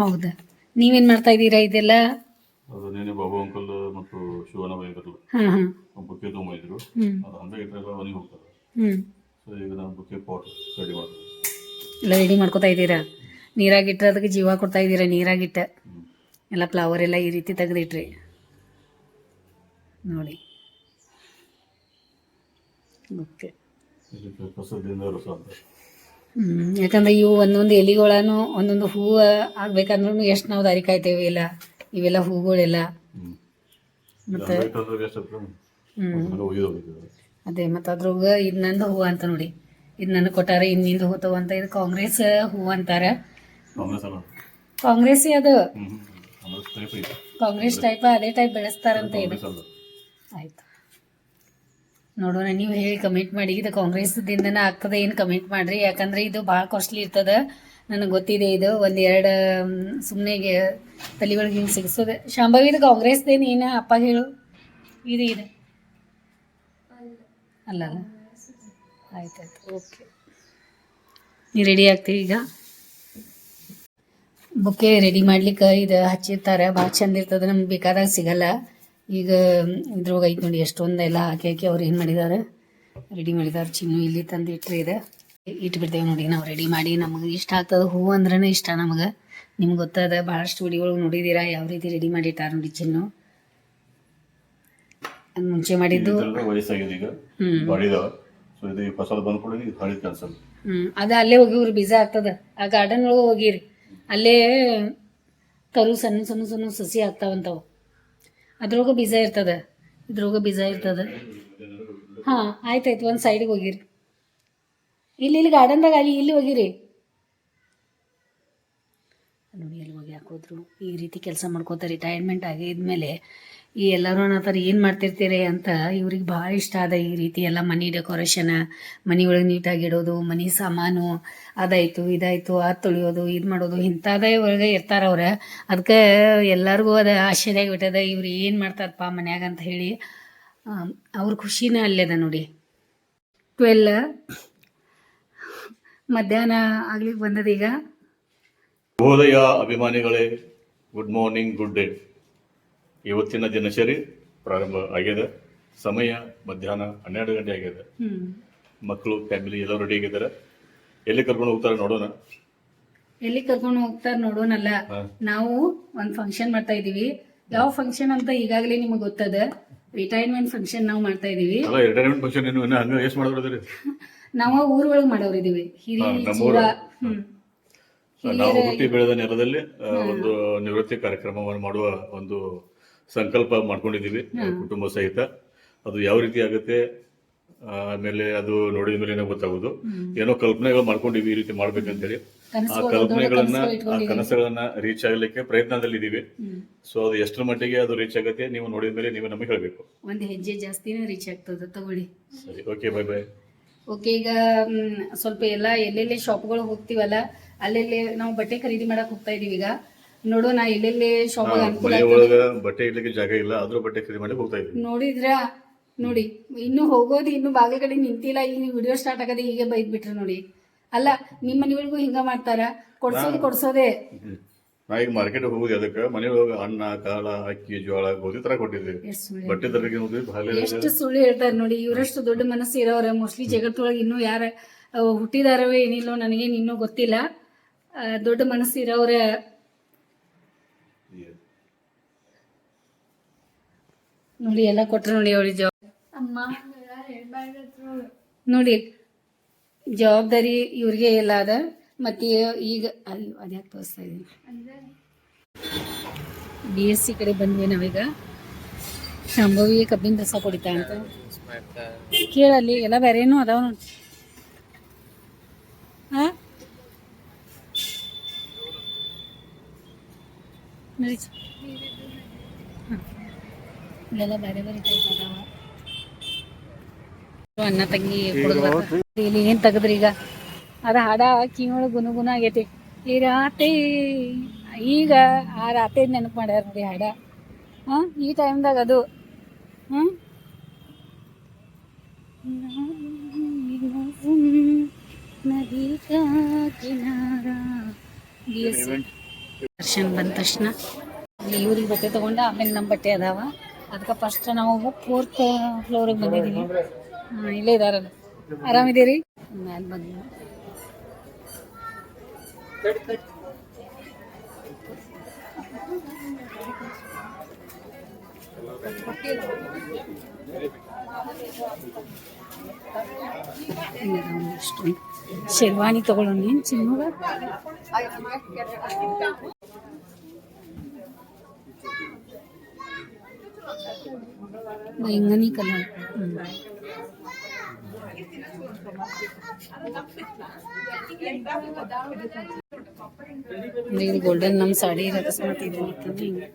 ಹೌದಾ. ನೀವೇನ್ ಮಾಡ್ತಾ ಇದ್ದೀರಾ ಇದೆಲ್ಲ? ಅದು ನೆನೆ ಬಾಬು ಅಂಕಲ್ ಮತ್ತು ಶಿವನ ಬೈಕರ್ಲು ಹಾ ಹಾ. ಬುಕ್ಕೆ ತೊಗೊಂಬಂದಿದ್ರು ಹ್ಮ್. ಅದು ಹಂಗೆ ಇಟ್ಟರೆ ಮನೆಗೆ ಹೋಗ್ತಾರೆ. ಹ್ಮ್. ಸೊ ಈಗ ನಾನು ಬುಕ್ಕೆ ಪಾಟ್ ರೆಡಿ ಮಾಡ್ತೀನಿ. ಎಲ್ಲ ರೆಡಿ ಮಾಡ್ಕೊತಾ ಇದ್ದೀರಾ? ನೀರಾಗಿಟ್ರೆ ಅದಕ್ಕೆ ಜೀವ ಕೊಡ್ತಾ ಇದ್ದೀರಾ? ನೀರಾಗಿಟ್ಟ? ಹ್ಮ್. ಎಲ್ಲ ಫ್ಲವರ್ ಎಲ್ಲ ಈ ರೀತಿ ತೆಗೆದಿಟ್ರಿ. ನೋಡಿ. ಓಕೆ ಇದಕ್ಕೆ ಕಸದಿಂದ ರಸ ಅಂತ ಯಾಕಂದ್ರೆ ಇವು ಒಂದೊಂದು ಎಲಿಗಳನು ಒಂದೊಂದು ಹೂವು ಆಗ್ಬೇಕಂದ್ರೂ ಎಷ್ಟು ನಾವು ದಾರಿ ಕಾಯ್ತೇವೆ ಇಲ್ಲ ಇವೆಲ್ಲ ಹೂಗಳೆಲ್ಲ ಮತ್ತೆ ಅದೇ ಮತ್ತೆ ಅದ್ರಾಗ ಇದು ನಂದು ಹೂವು ಅಂತ ನೋಡಿ. ಇದು ನನಗೆ ಕೊಟ್ಟಾರ ಇನ್ನಿಂದ ಹೂತವ ಅಂತ ಇದು ಕಾಂಗ್ರೆಸ್ ಹೂವು ಅಂತಾರ. ಕಾಂಗ್ರೆಸ್ ಅದು. ಕಾಂಗ್ರೆಸ್ ಟೈಪ್ ಅದೇ ಟೈಪ್ ಬೆಳೆಸ್ತಾರಂತ ಇದು. ನೋಡೋಣ, ನೀವು ಹೇಳಿ ಕಮೆಂಟ್ ಮಾಡಿ. ಇದು ಕಾಂಗ್ರೆಸ್ದಿಂದನ ಆಗ್ತದೆ, ಏನು ಕಮೆಂಟ್ ಮಾಡ್ರಿ? ಯಾಕಂದ್ರೆ ಇದು ಭಾಳ ಕಾಸ್ಟ್ಲಿ ಇರ್ತದ. ನನಗೆ ಗೊತ್ತಿದೆ ಇದು. ಒಂದು ಎರಡು ಸುಮ್ಮನೆ ತಲೆಗಳಿಗೆ ಹಿಂಗೆ ಸಿಗಿಸೋದು. ಶಾಂಭವಿ, ಇದು ಕಾಂಗ್ರೆಸ್ದೇನು ಏನು? ಅಪ್ಪ ಹೇಳು. ಇದು, ಇದೆ. ಅಲ್ಲ ಅಲ್ಲ. ಆಯ್ತಾಯ್ತು ಓಕೆ ನೀ ರೆಡಿ ಆಗ್ತೀವಿ ಈಗ? ಬುಕ್ಕೆ ರೆಡಿ ಮಾಡ್ಲಿಕ್ಕೆ ಇದು ಹಚ್ಚಿರ್ತಾರೆ. ಭಾಳ ಚಂದ ಇರ್ತದೆ. ನಮ್ಗೆ ಬೇಕಾದಾಗ ಸಿಗಲ್ಲ. ಈಗ ಇದ್ರೊಳಗೆ ಐತೆ ನೋಡಿ ಎಷ್ಟೊಂದು ಎಲ್ಲ ಹಾಕಿ ಹಾಕಿ ಅವ್ರು ಏನು ಮಾಡಿದ್ದಾರೆ ರೆಡಿ ಮಾಡಿದ್ದಾರೆ ಚಿನ್ನು ಇಲ್ಲಿ ತಂದು ಇಟ್ಟರೆ ಇದೆ. ಇಟ್ಬಿಡ್ತೇವೆ ನೋಡಿ ನಾವು ರೆಡಿ ಮಾಡಿ. ನಮಗೆ ಇಷ್ಟ ಆಗ್ತದೆ ಹೂ ಅಂದ್ರೇ ಇಷ್ಟ ನಮಗೆ. ನಿಮ್ಗೆ ಗೊತ್ತದ ಭಾಳಷ್ಟು ವಿಡಿಯೋಗಳು ನೋಡಿದ್ದೀರಾ ಯಾವ ರೀತಿ ರೆಡಿ ಮಾಡಿಟ್ಟಾರ ನೋಡಿ ಚಿನ್ನು. ಅದ್ ಮುಂಚೆ ಮಾಡಿದ್ದು ವಯಸ್ಸಾಗಿದೆ ಈಗ. ಕ್ಯಾನ್ಸಲ್ ಹ್ಮ್. ಅದ ಅಲ್ಲೇ ಹೋಗಿವ್ರಿ ಬೀಜ ಆಗ್ತದ. ಆ ಗಾರ್ಡನ್ ಒಳಗೆ ಹೋಗಿರಿ. ಅಲ್ಲೇ ಕರು ಸಣ್ಣ ಸಣ್ಣ ಸಣ್ಣ ಸಸಿ ಆಗ್ತಾವಂತಾವ. ಅದ್ರೊಳಗೆ ಬೀಜ ಇರ್ತದ. ಇದ್ರೊಳಗೆ ಬೀಜ ಇರ್ತದ. ಹಾ, ಆಯ್ತಾಯ್ತು, ಒಂದು ಸೈಡಿಗೆ ಹೋಗಿರಿ. ಇಲ್ಲಿ ಇಲ್ಲಿ ಗಾರ್ಡನ್ದಾಗ ಅಲ್ಲಿ, ಇಲ್ಲಿ ಹೋಗಿರಿ. ನೋಡಿ ಹೋಗಿ ಹಾಕೋದ್ರು. ಈ ರೀತಿ ಕೆಲಸ ಮಾಡ್ಕೋತಾರೆ ರಿಟೈರ್ಮೆಂಟ್ ಆಗಿದ್ಮೇಲೆ ಈ ಎಲ್ಲರೂ ಅನ್ನತ್ತಾರೆ ಏನು ಮಾಡ್ತಿರ್ತೀರಿ ಅಂತ ಇವ್ರಿಗೆ ಭಾಳ ಇಷ್ಟ ಅದ ಈ ರೀತಿ ಎಲ್ಲ ಮನಿ ಡೆಕೋರೇಷನ್ ಮನೆ ಒಳಗೆ ನೀಟಾಗಿ ಇಡೋದು, ಮನೆ ಸಾಮಾನು ಅದಾಯಿತು, ಇದಾಯಿತು, ಅದು ತೊಳೆಯೋದು, ಇದು ಮಾಡೋದು, ಇಂಥದ್ದೇ ಒಳಗೆ ಇರ್ತಾರೆ ಅವ್ರು. ಅದಕ್ಕೆ ಎಲ್ಲರಿಗೂ ಅದು ಆಶ್ಚರ್ಯ ಆಗಿಬಿಟ್ಟದ, ಇವ್ರು ಏನು ಮಾಡ್ತಾರಪ್ಪ ಮನ್ಯಾಗ ಅಂತ ಹೇಳಿ. ಅವ್ರ ಖುಷಿನೇ ಅಲ್ಲೇದ ನೋಡಿ. ಟ್ವೆಲ್ ಮಧ್ಯಾಹ್ನ ಆಗ್ಲಿಕ್ಕೆ ಬಂದದ ಈಗ ಶುಭೋದಯ ಅಭಿಮಾನಿಗಳೇ ಗುಡ್ ಮಾರ್ನಿಂಗ್ ಗುಡ್ ಡೇ ಇವತ್ತಿನ ದಿನಚರಿ ಪ್ರಾರಂಭ ಆಗಿದೆ. ಸಮಯ ಮಧ್ಯಾಹ್ನ ಹನ್ನೆರಡು ಗಂಟೆ ಆಗಿದೆ. ಮಕ್ಕಳು ಫ್ಯಾಮಿಲಿ ಎಲ್ಲ ರೆಡಿ ಆಗಿದ್ದಾರೆ. ಎಲ್ಲಿ ಕರ್ಕೊಂಡು ಹೋಗ್ತಾರೆ ನೋಡೋಣ. ಎಲ್ಲಿ ಕರ್ಕೊಂಡು ಹೋಗ್ತಾರ ನೋಡೋಣಲ್ಲ. ನಾವು ಒಂದು ಫಂಕ್ಷನ್ ಮಾಡ್ತಾ ಇದೀವಿ ಯಾವ ಫಂಕ್ಷನ್ ಅಂತ ಈಗಾಗಲೇ ನಿಮಗೆ ಗೊತ್ತದ? ರಿಟೈರ್ಮೆಂಟ್ ಫಂಕ್ಷನ್ ನಾವು ಮಾಡ್ತಾ ಇದೀವಿ ಅಲ್ಲ ರಿಟೈರ್ಮೆಂಟ್ ಫಂಕ್ಷನ್ ಏನು ಇನ್ನ ಹಂಗ ಎಷ್ಟು ಮಾಡಿದ್ರಿ ನಾವು ಊರ್ ಒಳಗೆ ಮಾಡೋರು ಇದೀವಿ ಹಿರಿ. ಹ್ಮ್. ನಾವು ಹುಟ್ಟಿ ಬೆಳೆದ ನೆಲದಲ್ಲಿ ಒಂದು ನಿವೃತ್ತಿ ಕಾರ್ಯಕ್ರಮವನ್ನು ಮಾಡುವ ಒಂದು ಸಂಕಲ್ಪ ಮಾಡ್ಕೊಂಡಿದ್ದೀವಿ ಕುಟುಂಬ ಸಹಿತ. ಅದು ಯಾವ ರೀತಿ ಆಗುತ್ತೆ ಆಮೇಲೆ ಅದು ನೋಡಿದ ಮೇಲೆ ಗೊತ್ತಾಗೋದು. ಏನೋ ಕಲ್ಪನೆಗಳು ಮಾಡ್ಕೊಂಡಿವಿ ಈ ರೀತಿ ಮಾಡ್ಬೇಕಂತೇಳಿ. ಆ ಕಲ್ಪನೆಗಳನ್ನ ಆ. ಕನಸುಗಳನ್ನ ರೀಚ್ ಆಗ್ಲಿಕ್ಕೆ ಪ್ರಯತ್ನದಲ್ಲಿದ್ದೀವಿ. ಇದೀವಿ ಸೊ ಅದು ಎಷ್ಟರ ಮಟ್ಟಿಗೆ ಅದು ರೀಚ್ ಆಗುತ್ತೆ ನೀವು ನೋಡಿದ ಮೇಲೆ ನೀವು ನಮಗೆ ಹೇಳಬೇಕು. ಒಂದು ಹೆಜ್ಜೆ ಜಾಸ್ತಿನೇ ರೀಚ್ ಆಗ್ತದ ತಗೊಳ್ಳಿ. ಸರಿ ಓಕೆ ಬೈ ಬೈ ಓಕೆ ಈಗ ಸ್ವಲ್ಪ ಎಲ್ಲ ಎಲ್ಲೆಲ್ಲಿ ಶಾಪ್ಗಳು ಹೋಗ್ತೀವಲ್ಲ ಅಲ್ಲೆಲ್ಲಿ ನಾವು ಬಟ್ಟೆ ಖರೀದಿ ಮಾಡಕ್ ಹೋಗ್ತಾ ಇದೀವಿ ಈಗ. ನೋಡೋಣ ಎಲ್ಲೆಲ್ಲಿ ಶಾಪ್ ಅನುಕೂಲ ಮನೆ ಒಳಗ ಬಟ್ಟೆ ಇಡ್ಲಿಕ್ಕೆ ಜಾಗ ಇಲ್ಲ ಆದ್ರೂ ಬಟ್ಟೆ ಖರೀದಿ ಮಾಡಿ ಹೋಗ್ತಾ ಇದ್ದೀವಿ ನೋಡಿದ್ರ? ನೋಡಿ ಇನ್ನು ಹೋಗೋದು ಇನ್ನು ಬಾಗಿಲ ಕಡೆ ನಿಂತಿಲ್ಲ ಈಗ ನೀವು ವಿಡಿಯೋ ಸ್ಟಾರ್ಟ್ ಆಗದೆ ಹೀಗೆ ಬೈದ್ ಬಿಟ್ರಿ ನೋಡಿ. ಅಲ್ಲ ನಿಮ್ಮ ಮನೆಗಳಿಗೂ ಹಿಂಗ ಮಾಡ್ತಾರ? ಕೊಡ್ಸೋದು ಕೊಡ್ಸೋದೇ. ಹ್ಮ್. ನಾ ಈಗ ಮಾರ್ಕೆಟ್ ಹೋಗುದು ಅದಕ್ಕೆ ಮನೆ ಒಳಗ ಅನ್ನ ಕಾಳ ಅಕ್ಕಿ ಜೋಳ ಗೋಧಿ ತರ ಕೊಟ್ಟಿದ್ವಿ. ಎಷ್ಟು ಸುಳ್ಳು ಬಟ್ಟೆ ತರಕ್ಕೆ ಹೋದ್ವಿ ಭಾಳ ಎಷ್ಟು ಸುಳ್ಳು ಹೇಳ್ತಾರೆ ನೋಡಿ ಇವರಷ್ಟು ದೊಡ್ಡ ಮನಸ್ಸು ಇರೋರ ಮೋಸ್ಟ್ಲಿ ಜಗತ್ತೊಳಗೆ ಇನ್ನೂ ಯಾರ ಅಹ್, ಹುಟ್ಟಿದಾರವೇ ಏನಿಲ್ಲೋ ನನಗೇನು ಇನ್ನೂ ಗೊತ್ತಿಲ್ಲ. ದೊಡ್ಡ ಮನಸ್ಸು ಇರೋರ ನೋಡಿ ಎಲ್ಲ ಕೊಟ್ರು ನೋಡಿ ಅವಳಿ ಜವಾಬ್ ನೋಡಿ ಜವಾಬ್ದಾರಿ ಇವ್ರಿಗೆ ಎಲ್ಲ ಅದ. ಮತ್ತೆ ಈಗ ಅಲ್ಲಿ ಅದ್ಯಾಕೆ ತೋರಿಸ್ತಾ ಇದೀನಿ ಬಿ ಎಸ್ ಸಿ ಕಡೆ ಬಂದ್ವಿ ನಾವೀಗ. ಶಾಂಭವಿ ಕಬ್ಬಿನ ರಸ ಕುಡಿತಾ ಅಂತ. ಕೇಳಲ್ಲಿ ಎಲ್ಲ ಬೇರೆನೂ ಅದಾವ ನೋಡಿ. ಹಾ ನಡಿ ಚ- ಹಾ. ಇಲ್ಲೆಲ್ಲ ಬೇರೆ ಬೇರೆ ಟೈಪ್ ಅದಾವ ಅಣ್ಣ ತಂಗಿ ಇಲ್ಲಿ ಏನ್ ತೆಗದ್ರಿ ಈಗ ಅದ ಹಾಡ ಕಿವಿಯೊಳಗೆ ಗುನುಗುನ ಆಗೈತಿ ಈ ರಾತ್ರಿ ಈಗ ಆ ರಾತ್ರಿ ನೆನಪು ಮಾಡ್ಯಾರ ನೋಡಿ ಹಾಡ ಹಾ ಈ ಟೈಮ್ದಾಗ ಅದು ಹಾ ನದಿ ಕಿನಾರ ದರ್ಶನ್ ಬಂದ ತಕ್ಷಣ. ಇವ್ರಿಗೆ ಬಟ್ಟೆ ತೊಗೊಂಡು, ಆಮೇಲೆ ನಮ್ಮ ಬಟ್ಟೆ ಅದಾವ. ಅದಕ್ಕೆ ಫಸ್ಟ್ ನಾವು ಫೋರ್ತ್ ಫ್ಲೋರಿಗೆ ಬಂದಿದ್ದೀವಿ ಇಲ್ಲೇ ಇದಾರಲ್ಲ. ಆರಾಮಿದ್ದೀರಿ? ಮ್ಯಾಲೆ ಬಂದ್ವಿ. ಒಂದಿಷ್ಟು ಶೆರ್ವಾನಿ ತಗೊಳ್ಳೋಣ ಏನು ಚಿನ್ನೂರ बैंगनी कलर ಇದು ಗೋಲ್ಡನ್ ನಮ್ಮ ಸಾಡಿ ಅಕಸ್ಮಾತ್ ಇದು ಇತ್ತಂದ್ರೆ ಹಿಂಗೆ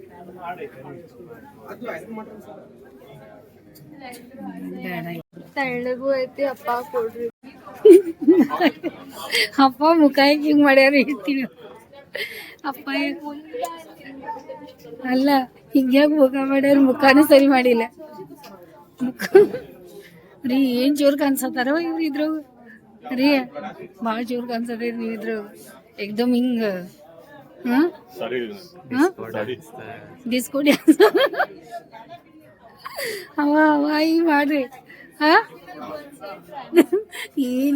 ಬೇಡ ತೆಳ್ಳಗೂ ಐತಿ ಅಪ್ಪ ಕೊಡ್ರಿ. ಅಪ್ಪ ಮುಖ ಹಿಂಗ್ ಮಾಡ್ಯಾರ ಇರ್ತೀನಿ ಅಪ್ಪ ಅಲ್ಲ ಹಿಂಗ್ಯಾಗ ಮುಖ ಮಾಡ್ಯಾರ? ಮುಖಾನ ಸರಿ ಮಾಡಿಲ್ಲ. ಮುಖ ರೀ ಏನ್ ಜೋರ್ ಕಾಣಿಸತ್ತಾರ ಇವ್ರು ಇದ್ರು ರೀ ಭಾಳ ಜೋರ್ ಕಾಣಿಸತ್ತೀರಿ ನೀವು ಇದ್ರು ಎಕ್ದಮ್ ಹಿಂಗ ಡಿಸ್ಕೋ ಡ್ಯಾನ್ಸ್ ಅವ ಅವ ಹಿಂಗ್ ಮಾಡ್ರಿ.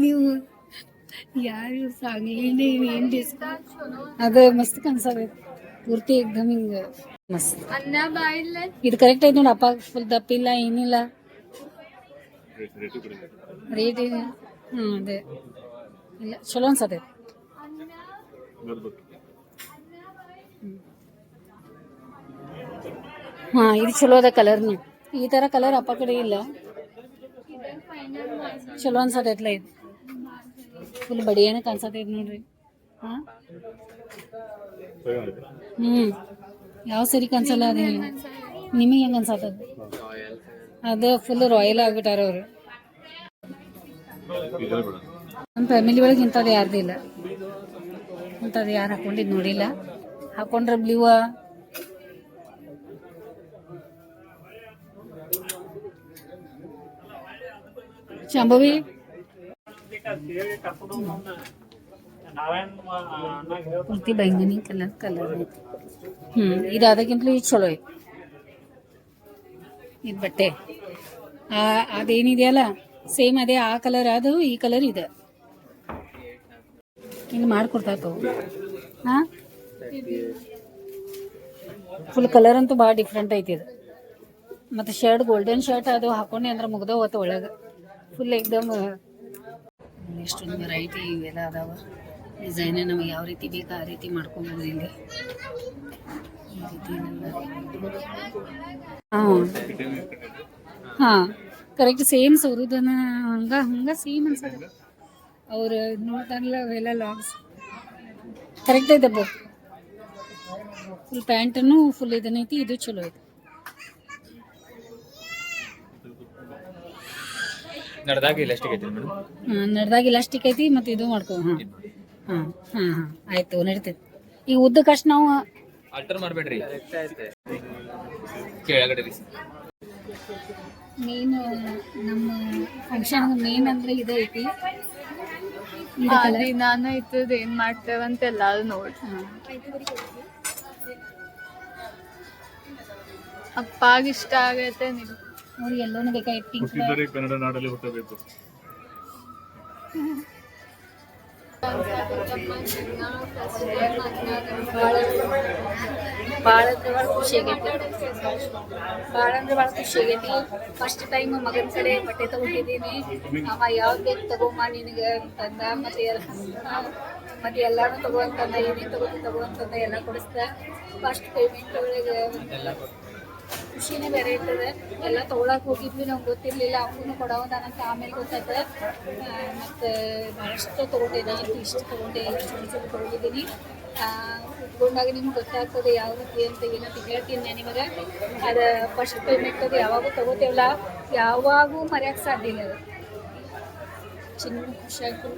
ನೀವು ಯಾರು ಸಾಂಗ್ ಏನೇ ಏನ್ ಡಿಸ್ಕೋ ಅದ ಮಸ್ತ್ ಕಾಣಿಸದ ಪೂರ್ತಿ ಏಕ್ದಮ್ ಹಿಂಗ ಮಸ್ತ್. ಅನ್ನ ಬಾಯಿಲ್ಲ. ಇದು ಕರೆಕ್ಟ್ ಐತಿ ನೋಡಿ ಅಪ್ಪ ಫುಲ್ ದಪ್ಪಿಲ್ಲ ಏನಿಲ್ಲ. ರೇಟ್ ಇದೆ ಹ್ಞೂ ಅದೇ. ಇಲ್ಲ ಚಲೋ ಅನ್ಸತ್ತೆ. ಹಾ ಇದು ಚಲೋ ಅದ ಕಲರ್ನು ಈ ತರ ಕಲರ್ ಅಪ್ಪ ಕಡೆ ಇಲ್ಲ. ಚಲೋ ಅನ್ಸತೈತ್ಲ ಇದು. ಫುಲ್ ಬಡಿಯೇನ ಕಾಣಿಸತೈತಿ ನೋಡ್ರಿ. ಹಾಂ? ಹ್ಮ್. ಯಾವ ಸರಿ ಕನ್ಸಲ್ಲ ಅದು ನಿಮಗೆ? ಹೆಂಗ ಅನ್ಸತ್ತದ ಅದ ಫುಲ್ ರಾಯಲ್ ಆಗ್ಬಿಟ್ಟಾರ ಅವರು. ನಮ್ಮ ಫ್ಯಾಮಿಲಿ ಒಳಗೆ ಇಂಥದ್ದು ಯಾರ್ದು ಇಲ್ಲ. ಇಂಥದ್ದು ಯಾರು ಹಾಕೊಂಡಿದ್ ನೋಡಿಲ್ಲ. ಹಾಕೊಂಡ್ರೆ ಬ್ಲೀವ ಶಾಂಭವಿ? ಕುರ್ತಿ ಬೈಂಗನಿ ಕಲರ್ ಕಲರ್ ಐತಿ. ಹ್ಞೂ ಇದಾದಾಗಿಂತಲೂ ಇದು ಚಲೋ ಐತಿ. ಇದು ಬಟ್ಟೆ. ಅದೇನಿದೆಯಲ್ಲ? ಸೇಮ್ ಅದೇ ಆ ಕಲರ್ ಅದು ಈ ಕಲರ್ ಇದೆ. ಹಿಂಗೆ ಮಾಡಿಕೊಡ್ತಾಕವು ಹಾಂ ಫುಲ್ ಕಲರ್ ಅಂತೂ ಭಾಳ ಡಿಫ್ರೆಂಟ್ ಐತಿ ಇದು. ಮತ್ತು ಶರ್ಟ್ ಗೋಲ್ಡನ್ ಶರ್ಟ್ ಅದು ಹಾಕೊಂಡೆ ಅಂದ್ರೆ ಮುಗ್ದವತ್ತು ಒಳಗೆ. ಫುಲ್ ಎಕ್ದಮ್ ಎಷ್ಟೊಂದು ವೆರೈಟಿ ಇವೆಲ್ಲ ಅದಾವ. ಡಿಸೈನ್ ನಮಗೆ ಯಾವ ರೀತಿ ಬೇಕು ಆ ರೀತಿ ಮಾಡ್ಕೊಬೋದು ಇಲ್ಲಿ. ಹಾ. ಹಾಂ. ಕರೆಕ್ಟ್ ಸೇಮ್ ಸೌರದನ ಹಂಗ ಹಂಗ ಸೇಮ್ ಅನ್ಸದ ಅವ್ರು ನೋಡ್ತಾರಲ್ಲ ಅವೆಲ್ಲ ಲಾಗ್ಸ್ ಕರೆಕ್ಟ್ ಐತಪ್ಪ. ಫುಲ್ ಪ್ಯಾಂಟನ್ನು ಫುಲ್ ಇದನ್ನೈತಿ ಇದು ಚಲೋ ಐತಿ. ನಡೆದಾಗ ಇಲ್ಲ ಎಷ್ಟಿಗೆ ಐತಿ ಮೇಡಮ್? ನಡ್ದಾಗ ಇಲಾಸ್ಟಿಕ್ ಐತಿ ಮತ್ತೆ ಇದು ಮಾಡ್ಕೊ ಹಾ. ಹಾ ಹಾ ಹಾ. ಆಯ್ತು ನಡಿತೈತಿ. ಈಗ ಉದ್ದಕ್ಕಷ್ಟು ನಾವು ಆಲ್ಟರ್ ಮಾಡಬೇಡ್ರಿ. ಕೆಳಗಡೆ ರೀ ಮೇನ್ ನಮ್ಮ ಫಂಕ್ಷನ್ ಮೇನ್ ಅಂದ್ರೆ ಇದು ಐತಿ. ಆದ್ರೆ ನಾನು ಇತ್ತದ ಏನ್ ಮಾಡ್ತೇವಂತ ಎಲ್ಲಾರು ನೋಡಿ. ಹಾಂ. ಅಪ್ಪಾಗ ಇಷ್ಟ ಆಗೈತೆ ನಿಲ್ ಅವ್ರಿಗೆ ಎಲ್ಲೋನು ಬೇಕಾಗಿತ್ತು ಪಿಂಕ್ ಹುಟ್ಟಿದರೆ ಕನ್ನಡ ನಾಡಲ್ಲಿ ಹುಟ್ಟಬೇಕು. ಭಾಳ ಅಂದ್ರೆ ಭಾಳ ಖುಷಿ ಆಗೈತಿ. ಭಾಳ ಅಂದ್ರೆ ಭಾಳ ಖುಷಿ ಆಗೈತಿ. ಫಸ್ಟ್ ಟೈಮ್ ಮಗನ ಕಡೆ ಬಟ್ಟೆ ತಗೊಂಡಿದ್ದೀನಿ. ಅವ ಯಾವ್ದು ಬೇಕು ತಗೊಂಬ ನಿನಗೆ ಅಂತಂದ ಮತ್ತೆ ಮತ್ತೆ ಎಲ್ಲಾನು ತಗೋ ಅಂತಂದ ಏನೇನು ತಗೋತಿ ತಗೋ ಅಂತಂದ ಎಲ್ಲ ಕೊಡಿಸ್ದ. ಫಸ್ಟ್ ಪೇಮೆಂಟ್ ಒಳಗೆ ಖುಷಿನೇ ಬೇರೆ ಇರ್ತದೆ. ಎಲ್ಲ ತೊಗೊಳಕ್ ಹೋಗಿದ್ವಿ ನಮ್ಗೆ ಗೊತ್ತಿರ್ಲಿಲ್ಲ. ಅವನು ನನಗೆ ಆಮೇಲೆ ಗೊತ್ತಾಯ್ತು ಮತ್ತು ಬಹಳಷ್ಟು ತೊಗೊಂಡಿದ್ದೆ. ಇಷ್ಟು ತೊಗೊಂಡೆ, ಇಷ್ಟು ತೊಗೊಂಡಿದ್ದೀನಿ. ಕುತ್ಕೊಂಡಾಗ ನಿಮ್ಗೆ ಗೊತ್ತಾಗ್ತದೆ ಯಾವ ರೀತಿ ಅಂತ ಏನಂತ ಹೇಳ್ತೀನಿ ನಾನು ನಿಮಗೆ. ಅದು ಫಸ್ಟ್ ಪೇಮೆಂಟ್ ಅದು ಯಾವಾಗೂ ತಗೋತೇವಲ್ಲ, ಯಾವಾಗೂ ಮರೆಯಕ್ ಸಾಧ್ಯ ಇಲ್ಲ ಅದು. ಚಿನ್ನ ಖುಷಿಯಾಗಿ ಫುಲ್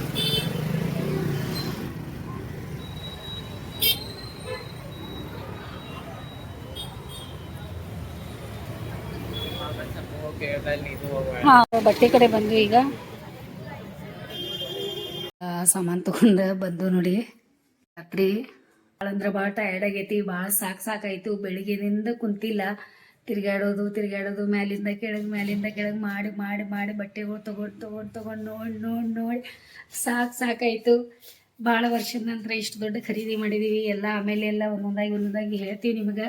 ಬಟ್ಟೆ ಕಡೆ ಬಂದ್ವಿ ಈಗ. ಸಾಮಾನ್ ತಗೊಂಡ ಬಂದು ನೋಡಿ. ರಾತ್ರಿ ಅಂದ್ರೆ ಭಾಳ ಟಯರ್ಡ್ ಆಗೈತಿ ಭಾಳ ಸಾಕು ಸಾಕಾಯ್ತು ಬೆಳಿಗ್ಗೆನಿಂದ ಕುಂತಿಲ್ಲ. ತಿರ್ಗಾಡೋದು ತಿರ್ಗಾಡೋದು ಮ್ಯಾಲಿಂದ ಕೆಳಗೆ ಮ್ಯಾಲಿಂದ ಕೆಳಗೆ ಮಾಡಿ ಮಾಡಿ ಮಾಡಿ ಬಟ್ಟೆಗಳು ತೊಗೊಂಡು ತೊಗೊಂಡು ತೊಗೊಂಡು, ನೋಡಿ ನೋಡಿ ನೋಡಿ ಸಾಕು ಸಾಕಾಯ್ತು ಭಾಳ ವರ್ಷದ ನಂತರ ಇಷ್ಟು ದೊಡ್ಡ ಖರೀದಿ ಮಾಡಿದ್ದೀವಿ ಎಲ್ಲ ಆಮೇಲೆ ಎಲ್ಲ ಒಂದೊಂದಾಗಿ ಒಂದೊಂದಾಗಿ ಹೇಳ್ತೀವಿ ನಿಮಗೆ.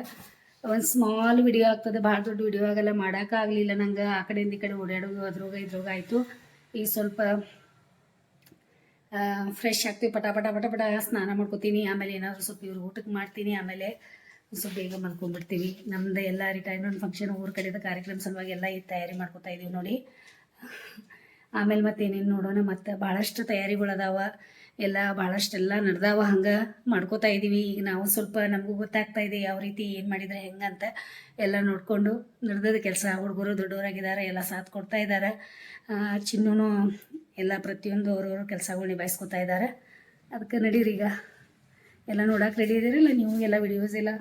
ಒಂದು ಸ್ಮಾಲ್ ವಿಡಿಯೋ ಆಗ್ತದೆ, ಭಾಳ ದೊಡ್ಡ ವಿಡಿಯೋ ಆಗಲ್ಲ ಮಾಡೋಕ್ಕಾಗಲಿಲ್ಲ ನಂಗೆ ಆ ಕಡೆಯಿಂದ ಈ ಕಡೆ ಓಡಾಡೋದು ಅದ್ರೋಗ ಇದ್ರೋಗ ಆಯಿತು. ಈಗ ಸ್ವಲ್ಪ ಫ್ರೆಶ್ ಆಗ್ತೀವಿ. ಪಟ ಪಟ ಪಟ ಪಟ ಸ್ನಾನ ಮಾಡ್ಕೋತೀನಿ. ಆಮೇಲೆ ಏನಾದರೂ ಸ್ವಲ್ಪ ಇವ್ರು ಊಟಕ್ಕೆ ಮಾಡ್ತೀನಿ. ಆಮೇಲೆ ಸ್ವಲ್ಪ ಬೇಗ ಮಲ್ಕೊಂಡ್ಬಿಡ್ತೀವಿ. ನಮ್ದು ಎಲ್ಲ ರಿಟೈರ್ಮೆಂಟ್ ಫಂಕ್ಷನ್ ಊರ ಕಡೆದ ಕಾರ್ಯಕ್ರಮ ಸಲುವಾಗಿ ಎಲ್ಲ ಈ ತಯಾರಿ ಮಾಡ್ಕೋತಾ ಇದೀವಿ ನೋಡಿ. ಆಮೇಲೆ ಮತ್ತೆ ಏನೇನು ನೋಡೋಣ? ಮತ್ತೆ ಭಾಳಷ್ಟು ತಯಾರಿಗಳದಾವ ಎಲ್ಲ ಭಾಳಷ್ಟೆಲ್ಲ ನಡೆದಾವ ಹಂಗೆ ಮಾಡ್ಕೋತಾ ಇದ್ದೀವಿ ಈಗ ನಾವು ಸ್ವಲ್ಪ ನಮಗೂ ಗೊತ್ತಾಗ್ತಾ ಇದೆ ಯಾವ ರೀತಿ ಏನು ಮಾಡಿದರೆ ಹೆಂಗಂತ ಎಲ್ಲ ನೋಡಿಕೊಂಡು ನಡೆದದ ಕೆಲಸ ಹುಡುಗರು ದೊಡ್ಡವರಾಗಿದ್ದಾರೆ ಎಲ್ಲ ಸಾಥ್ ಕೊಡ್ತಾ ಇದ್ದಾರೆ. ಚಿನ್ನೂ ಎಲ್ಲ ಪ್ರತಿಯೊಂದು ಅವ್ರವ್ರ ಕೆಲಸಗಳು ನಿಭಾಯಿಸ್ಕೊತಾ ಇದ್ದಾರೆ. ಅದಕ್ಕೆ ನಡೀರಿ ಈಗ. ಎಲ್ಲ ನೋಡಕ್ಕೆ ರೆಡಿ ಇದ್ದೀರಲ್ಲ ನೀವು? ಎಲ್ಲ ವಿಡಿಯೋಸ್ ಎಲ್ಲ?